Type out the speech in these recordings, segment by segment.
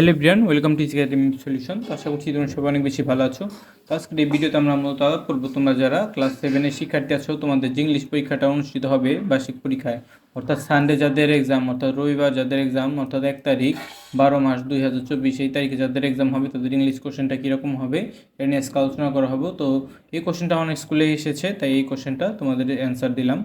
Hello Brian welcome to academy solution তো আশা করছি তোমরা সবাই অনেক বেশি ভালো আছো। তো আজকের এই ভিডিওতে আমরা মূলত আলাপ করব তোমরা যারা ক্লাস সেভেনের শিক্ষার্থী আছো, তোমাদের যে ইংলিশ পরীক্ষাটা অনুষ্ঠিত হবে বার্ষিক পরীক্ষায়, অর্থাৎ সানডে যাদের এক্সাম অর্থাৎ রবিবার যাদের এক্সাম অর্থাৎ এক তারিখ, বারো মাস দুই হাজার চব্বিশ, এই তারিখে যাদের এক্সাম হবে, তাদের ইংলিশ কোশ্চেনটা কীরকম হবে, এটা নিয়ে আজকে আলোচনা করা হবে। তো এই কোশ্চেনটা অনেক স্কুলে এসেছে, তাই এই কোশ্চেনটা তোমাদের অ্যান্সার দিলাম।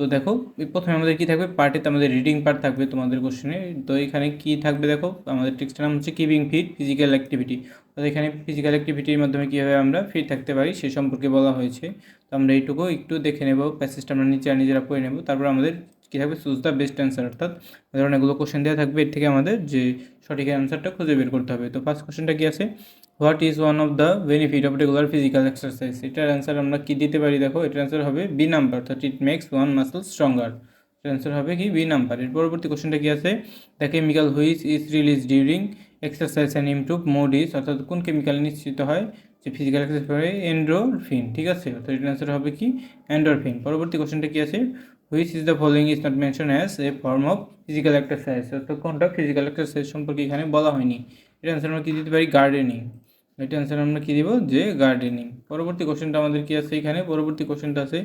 তো দেখো প্রথমে আমাদের কি থাকবে? পার্টিতে আমাদের রিডিং পার্ট থাকবে তোমাদের কোশ্চেনে তো এখানে কি থাকবে দেখো? আমাদের টেক্সটের নাম হচ্ছে কিপিং ফিট ফিজিক্যাল অ্যাক্টিভিটি তো এখানে ফিজিক্যাল অ্যাক্টিভিটির মাধ্যমে কীভাবে আমরা ফিট থাকতে পারি সে সম্পর্কে বলা হয়েছে। তো আমরা এইটুকু একটু দেখে নেব প্যাসেজটা আমরা নিচে নিজেরা পড়ে নেব। তারপর আমাদের কী থাকবে? চুজ দ্য বেস্ট অ্যান্সার অর্থাৎ ধরুন এগুলো কোশ্চেন দেওয়া থাকবে। এর থেকে আমাদের যে সঠিক অ্যান্সারটা খুঁজে বের করতে হবে। তো ফার্স্ট কোশ্চেনটা কি আছে? What is one of the benefit of regular physical exercise? এটার অ্যান্সার আমরা কী দিতে পারি? দেখো, এটার অ্যান্সার হবে বি নাম্বার, অর্থাৎ it makes one muscle stronger. Answer হবে কি? B number. এর পরবর্তী কোশ্চেনটা কি আছে? The chemical which is release during exercise and improve mood is অর্থাৎ কোন কেমিক্যাল নিশ্চিত হয়? যে ফিজিক্যাল এক্সারসাইজ করে এন্ড্রোফিন, ঠিক আছে? অর্থাৎ এটার অ্যান্সার হবে কি? এন্ডোরফিন। পরবর্তী কোশ্চেনটা কি আছে? Which is the following is not mention as a form of physical exercise, অর্থাৎ কোনটা ফিজিক্যাল এক্সারসাইজ সম্পর্কে এখানে বলা হয়নি। এটার অ্যান্সার আমরা কী দিতে পারি? গার্ডেনিং। এটা অ্যান্সার আমরা কী দিব? যে গার্ডেনিং পরবর্তী কোশ্চেনটা আমাদের কি আছে এখানে? পরবর্তী কোশ্চেনটা আছে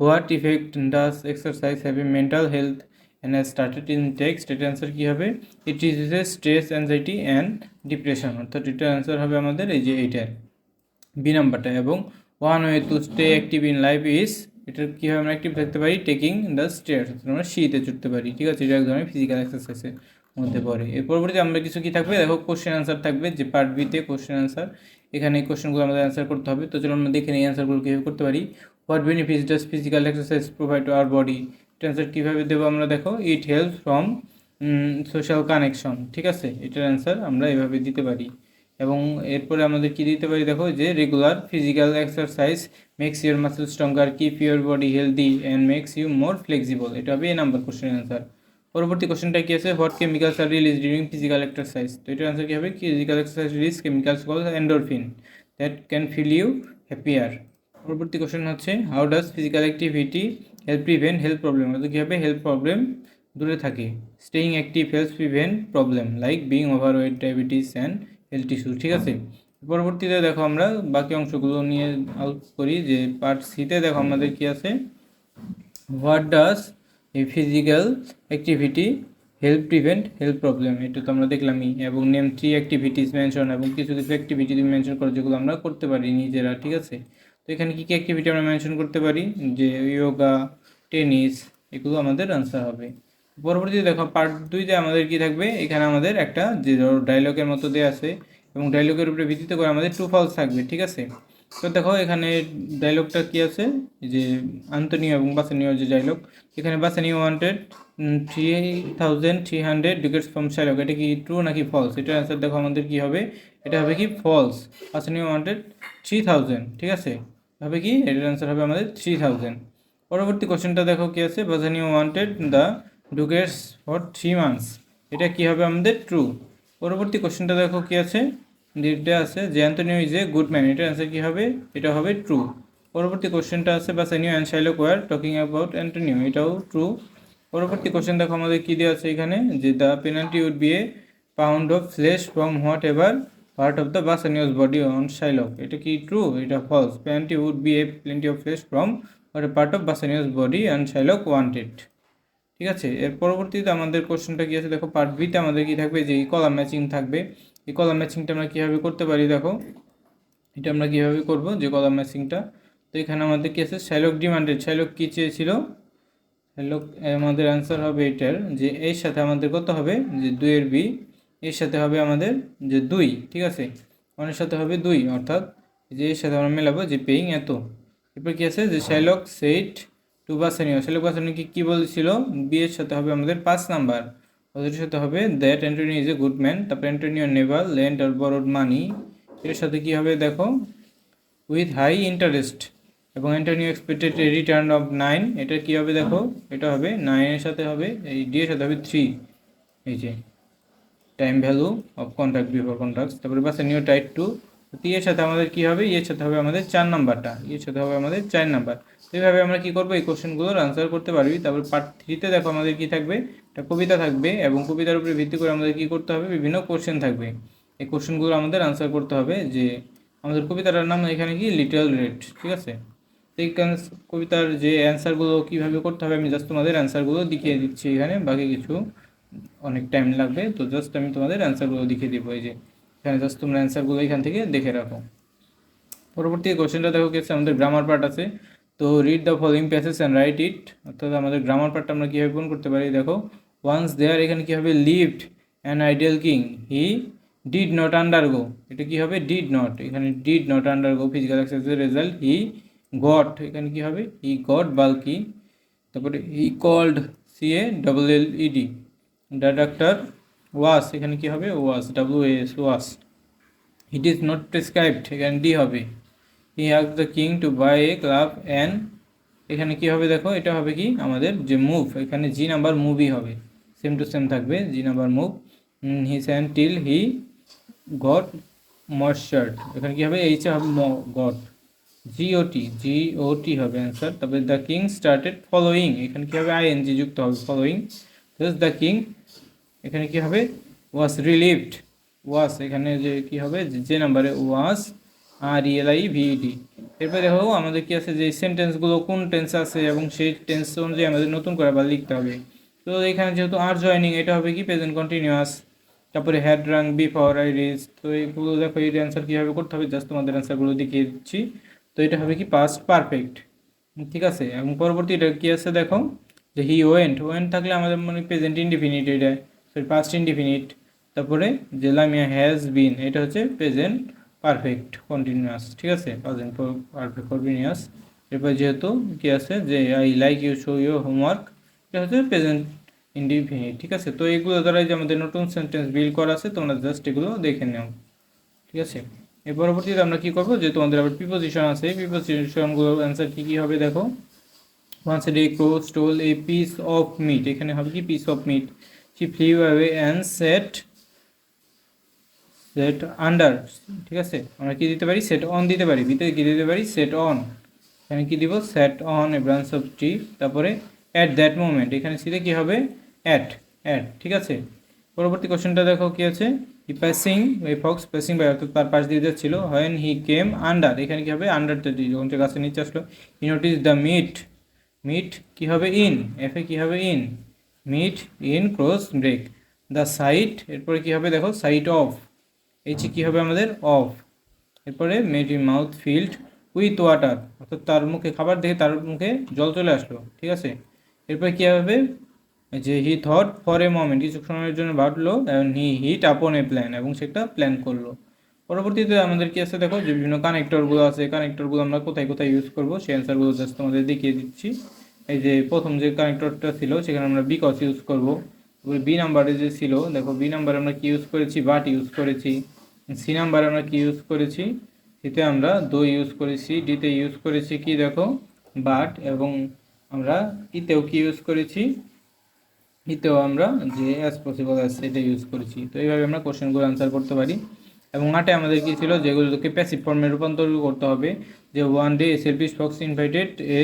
what effect does exercise have a mental health and has started in text এটার অ্যান্সার কী হবে? It is stress anxiety and depression অর্থাৎ এটার অ্যান্সার হবে আমাদের এই যে এইটার। বি নাম্বারটা এবং one way to stay active in life is এটার কীভাবে আমরা অ্যাক্টিভ থাকতে পারি? টেকিং দ্য স্টেয়ার্স আমরা শীতে চড়তে পারি। ঠিক আছে? এটা এক ধরনের ফিজিক্যাল এক্সারসাইজের মধ্যে পড়ে। এর পরবর্তী আমরা কিছু কি থাকবে? দেখো কোশ্চেন আনসার থাকবে, যে পার্ট বিতে কোশ্চেন আনসার এখানে কোশ্চেনগুলো আমাদের অ্যান্সার করতে হবে। তো চলো আমরা দেখে নিই অ্যান্সারগুলো কীভাবে করতে পারি। What benefits does physical exercise provide to our body answer কীভাবে দেবো আমরা দেখো? It help from social connection ঠিক আছে? এটার অ্যান্সার আমরা এভাবে দিতে পারি। এবং এরপরে আমাদের কি দিতে পারি দেখো? যে regular physical exercise makes your muscle stronger keep your body healthy and makes you more flexible এটা হবে এ নাম্বার কোশ্চেন অ্যান্সার পরবর্তী কোশ্চেনটা কি আছে? What chemicals are release during physical exercise তো এটার অ্যান্সার কী হবে? Physical exercise release chemicals call endorphin that can feel you happier পরবর্তী কোশ্চেন হচ্ছে how does physical activity help prevent health problem অর্থাৎ কী হবে হেলথ প্রবলেম দূরে থাকে? Staying active help prevent problem like being overweight diabetes and health issue ঠিক আছে? পরবর্তীতে দেখো আমরা বাকি অংশগুলো নিয়ে আলোচ করি, যে পার্ট সিতে দেখো আমাদের কি আছে? হোয়াট ডাজ এই physical activity help prevent health problem এটা তো আমরা দেখলামই। এবং নেম থ্রি অ্যাক্টিভিটিস মেনশন এবং কিছু কিছু অ্যাক্টিভিটি তুমি মেনশন করো যেগুলো আমরা করতে পারি নিজেরা, ঠিক আছে? তো এখানে কী কী অ্যাক্টিভিটি আমরা মেনশন করতে পারি? যে ইয়োগা টেনিস এগুলো আমাদের আনসার হবে। পরবর্তীতে দেখো পার্ট দুইতে আমাদের কি থাকবে? এখানে আমাদের একটা যে ধরো ডায়লগের মতো দেওয়া আছে এবং ডায়লগের উপরে ভিত্তিতে করে আমাদের টু ফলস থাকবে, ঠিক আছে? তো দেখো, এখানে ডায়লগটা কি আছে? যে আন্তনীয় এবং বাসানীয় যে ডায়লগ এখানে Bassanio wanted three thousand three hundred ducats from Shylock এটা কি ট্রু নাকি ফলস এটার অ্যান্সার দেখো আমাদের কি হবে? এটা হবে কি false Bassanio wanted three thousand ঠিক আছে? হবে কি? এটার অ্যান্সার হবে আমাদের থ্রি থাউজেন্ড পরবর্তী কোশ্চেনটা দেখো কি আছে? Bassanio wanted the ducats for three months এটা কি হবে আমাদের ট্রু পরবর্তী কোশ্চেনটা দেখো কি আছে? যেটা আছে, যে Antonio is a good man এটার অ্যান্সার কী হবে? এটা হবে ট্রু পরবর্তী কোশ্চেনটা আছে Bassanio and Shylock were talking about Antonio এটাও ট্রু পরবর্তী কোশ্চেন দেখো আমাদের কী দেওয়া আছে এখানে? যে the penalty would be a pound of flesh from whatever part of the Bassanio's body on Shylock এটা কি ট্রু এটা false penalty would be a plenty of flesh from what a part of Bassanio's body and Shylock wanted ঠিক আছে? এর পরবর্তীতে আমাদের কোশ্চেনটা কি আছে? দেখো পার্ট বিতে আমাদের কি থাকবে? যে কলাম ম্যাচিং থাকবে। এই কলাম ম্যাচিংটা আমরা কীভাবে করতে পারি দেখো? এটা আমরা কীভাবে করব যে কলাম ম্যাচিংটা? তো এখানে আমাদের কি আছে? শ্যালক ডিমান্ডেড শ্যালক কী চেয়েছিল? শ্যালক আমাদের অ্যান্সার হবে এটার যে এর সাথে আমাদের কত হবে? যে দুইয়ের বি এর সাথে হবে আমাদের যে দুই, ঠিক আছে? ওয়ানের সাথে হবে দুই, অর্থাৎ যে এর সাথে আমরা মেলাবো যে পেইং এত। এরপর কী আছে? যে শ্যালক সেইট টু বাসানিও শ্যালক বাসানিও কি, কী বলছিল? বি এর সাথে হবে আমাদের পাঁচ নাম্বার। ওদের সাথে হবে that Antonio is a good man তারপর অ্যান্টনিও নেভার ল্যান্ড আর বরোড মানি এর সাথে কী হবে দেখো উইথ হাই ইন্টারেস্ট এবং Antonio expected return of nine এটা কী হবে দেখো, এটা হবে নাইনের সাথে হবে, এই ডি এর সাথে হবে থ্রি এই যে time value of contract before contract তারপরে বাসে নিউ টাইট টু এর সাথে আমাদের কী হবে এর সাথে হবে আমাদের চার নাম্বারটা এর সাথে হবে আমাদের চার নাম্বার এইভাবে আমরা কী করব, এই কোশ্চেনগুলোর আনসার করতে পারবি, তারপর পার্ট থ্রিতে দেখো আমাদের কী থাকবে একটা কবিতা থাকবে এবং কবিতার উপরে ভিত্তি করে আমাদের কী করতে হবে? বিভিন্ন কোশ্চেন থাকবে। এই কোশ্চেনগুলো আমাদের আনসার করতে হবে যে আমাদের কবিতাটার নাম এখানে কি? লিটল রেড ঠিক আছে? এই কবিতার যে অ্যান্সারগুলো কীভাবে করতে হবে, আমি জাস্ট তোমাদের অ্যান্সারগুলো দেখিয়ে দিচ্ছি এখানে। বাকি কিছু অনেক টাইম লাগবে, তো জাস্ট আমি তোমাদের অ্যান্সারগুলো দেখিয়ে দিব। এই যে, এখানে জাস্ট তোমরা অ্যান্সারগুলো এখান থেকে দেখে রাখো। পরবর্তী কোশ্চেনটা দেখো কি আছে? আমাদের গ্রামার পার্ট আছে। তো read the following passage and write it অর্থাৎ আমাদের গ্রামার পার্টটা আমরা কীভাবে পূরণ করতে পারি? দেখো ওয়ান্স দেয়ার এখানে কী হবে? Lived an ideal king he did not undergo এটা কী হবে? ডিড নট এখানে ডিড নট আন্ডারগো ফিজিক্যাল এক্সারসাইজের রেজাল্ট হি গট এখানে কী হবে? হি গট বাল্কি তারপরে he called C A double L E D the doctor was এখানে কী হবে? Was W S was it is not prescribed এখানে ডি হবে। He has the king to buy a club and এখানে কি হবে দেখো? এটা হবে কি? আমাদের যে মুভ এখানে জি নাম্বার মুভি হবে। সেম টু সেম থাকবে G number move he sang till he got moistured এখানে কি হবে? এইচ হবে গট জিওটি জিওটি হবে অ্যান্সার তারপরে দ্য কিং স্টার্টেড ফলোয়িং এখানে কি হবে? আইএনজি যুক্ত হবে ফলোয়িং দ্য কিং এখানে কি হবে? ওয়াস রিলিভড ওয়াস এখানে যে কি হবে? যে- নাম্বারে ওয়াস আর ইএলআই ভিইডি এরপরে দেখো, আমাদের কি আছে? যে সেন্টেন্সগুলো কোন টেন্স আছে এবং সেই টেন্স অনুযায়ী আমাদের নতুন করে আবার লিখতে হবে। তো এখানে যেহেতু আর জয়নিং এটা হবে কি প্রেজেন্ট কন্টিনিউয়াস তারপরে had rung before I reach তো এইগুলো দেখো এই অ্যান্সার কীভাবে করতে হবে? জাস্ট তোমাদের অ্যান্সারগুলো দেখিয়ে দিচ্ছি। তো এটা হবে কি পাস্ট পারফেক্ট ঠিক আছে? এবং পরবর্তী এটা কি আছে দেখো? যে হি ওয়েন্ট ওয়েন্ট থাকলে আমাদের মানে প্রেজেন্ট ইনডিফিনিট এটা সরি পাস্ট ইনডিফিনিট তারপরে যে লামিয়া হ্যাজ বিন এটা হচ্ছে প্রেজেন্ট পারফেক্ট কন্টিনিউয়াস ঠিক আছে? পারফেক্ট কন্টিনিউয়াস এরপর যেহেতু কী আছে? যে I like you show your homework হচ্ছে প্রেজেন্ট ইনডিফিনিট ঠিক আছে? তো এগুলো দ্বারা যে আমাদের নতুন সেন্টেন্স বিল করা আছে, তোমরা জাস্ট এগুলো দেখে নাও, ঠিক আছে? এর পরবর্তীতে আমরা কী করব? যে তোমাদের আবার প্রিপোজিশন আছে প্রিপোজিশনগুলোর অ্যান্সার কী কী হবে দেখো? Once a day crow stole a piece of meat এখানে হবে কি? Piece of meat she flew away and set set under ঠিক আছে? আমরা কি দিতে পারি? সেট অন দিতে পারি। ভিতরে কি দিতে পারি? সেট অন এখানে কি দিব? Set on a branch of tree তারপরে অ্যাট দ্যাট মোমেন্ট এখানে সিতে কি হবে? অ্যাট অ্যাট ঠিক আছে? পরবর্তী কোশ্চেনটা দেখো কি আছে? হি পাসিং ওই ফক্স পাসিং বাই অর্থাৎ তার পাশ দিয়ে যাচ্ছিল। হোয়েন হি কেম আন্ডার এখানে কি হবে? আন্ডার যখন সে গাছের নিচে আসলো। He notice the meat meat কি হবে? ইন এফে কি হবে? In meat in cross break the sight এরপরে কি হবে? দেখো সাইট অফ এইচ কি হবে আমাদের? অফ এরপরে মেড ই মাউথ ফিল্ড উইথ ওয়াটার অর্থাৎ তার মুখে, খাবার দেখে তার মুখে জল চলে আসলো, ঠিক আছে? এরপরে কী হবে? যে he thought for a moment কিছু সময়ের জন্য ভাবলো হি হিট আপন এ প্ল্যান এবং সেটা প্ল্যান করল। পরবর্তীতে আমাদের কি আছে দেখো? যে বিভিন্ন কানেক্টরগুলো আছে কানেক্টরগুলো আমরা কোথায় কোথায় ইউজ করব? সেই অ্যান্সারগুলো জাস্ট তোমাদের দেখিয়ে দিচ্ছি। এই যে প্রথম যে কানেক্টরটা ছিল, সেখানে আমরা বিকস ইউজ করব। বি নাম্বারে যে ছিল, দেখো বি নাম্বারে আমরা কি ইউজ করেছি? বাট ইউজ করেছি। সি নাম্বারে আমরা কি ইউজ করেছি? সিতে আমরা দই ইউজ করেছি ডিতে ইউজ করেছি কি দেখো? বাট এবং আমরা ইতেও কি ইউজ করেছি? ইতেও আমরা যে অ্যাজ পসিবল অ্যাজ এটা ইউজ করেছি। তো এইভাবে আমরা কোশ্চেনগুলো আনসার করতে পারি। এবং আটে আমাদের কি ছিল? যেগুলোকে প্যাসিভ ফর্মে রূপান্তর করতে হবে। যে one day selfish fox invited a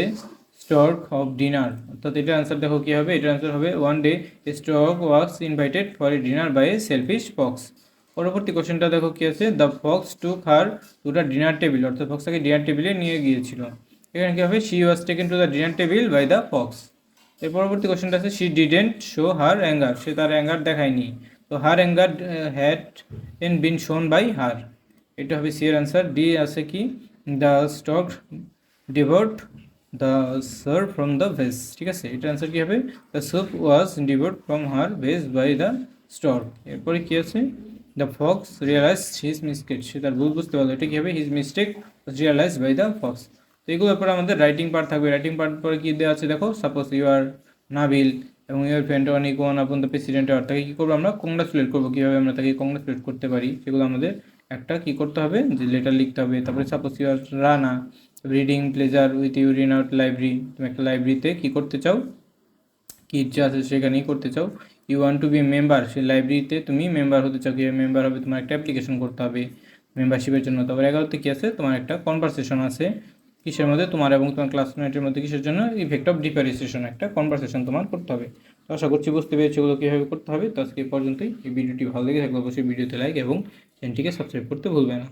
stork of dinner অর্থাৎ এটার আনসার দেখো কী হবে? এটার আনসার হবে one day stork was invited for a dinner by a selfish fox পরবর্তী কোশ্চেনটা দেখো কী আছে? The fox took her to the dinner table অর্থাৎ ফক্সটাকে ডিনার টেবিলে নিয়ে গিয়েছিল। এখানে কি হবে? She was taken to the dinner table by the fox এর পরবর্তী কোশ্চেনটা আছে she didn't show her anger সে তার অ্যাঙ্গার দেখায়নি। তো her anger had not been shown by her এটা হবে সি এর অ্যান্সার ডি আছে কি? The stork devote the soup from the vase ঠিক আছে? এটার অ্যান্সার কী হবে? The soup was devote from her vase by the stork এরপরে কী আছে? The fox realize his mistake সে তার ভুল বুঝতে পারল। এটা কী হবে? His mistake realize by the fox তো এগুলোর পরে আমাদের রাইটিং পার্ট থাকবে। রাইটিং পার্ট পরে কী দেওয়া আছে দেখো? সাপোজ ইউ আর নাবিল এবং ইউর ফ্রেন্ড অনেক ওয়ান আপন দ্য প্রেসিডেন্ট আর তাকে কী করব আমরা? কংগ্রাচুলেট করব। কীভাবে আমরা তাকে কংগ্রাচুলেট করতে পারি? সেগুলো আমাদের একটা কী করতে হবে? যে লেটার লিখতে হবে। তারপরে suppose you are Rana reading pleasure with you ran out library তুমি একটা লাইব্রেরিতে কী করতে চাও? কি ইচ্ছা আছে সেখানেই করতে চাও। You want to be member সেই লাইব্রেরিতে তুমি মেম্বার হতে চাও। কীভাবে মেম্বার হবে? তোমার একটা অ্যাপ্লিকেশন করতে হবে। মেম্বারশিপের জন্য। তারপর এগারোতে কী আছে? তোমার একটা কনভারসেশন আছে। কিসের মধ্যে? তোমার এবং তোমার ক্লাসমেটের মধ্যে কিসের জন্য? ইফেক্ট অফ ডিফারেন্সিয়েশন একটা কনভারসেশন তোমার করতে হবে। তো আশা করছি বুঝতে পেরেছি এগুলো কীভাবে করতে হবে। তো আজকে পর্যন্তই। এই ভিডিওটি ভালো লেগে থাকলে অবশ্যই ভিডিওতে লাইক এবং চ্যানেলটিকে সাবস্ক্রাইব করতে ভুলবে না।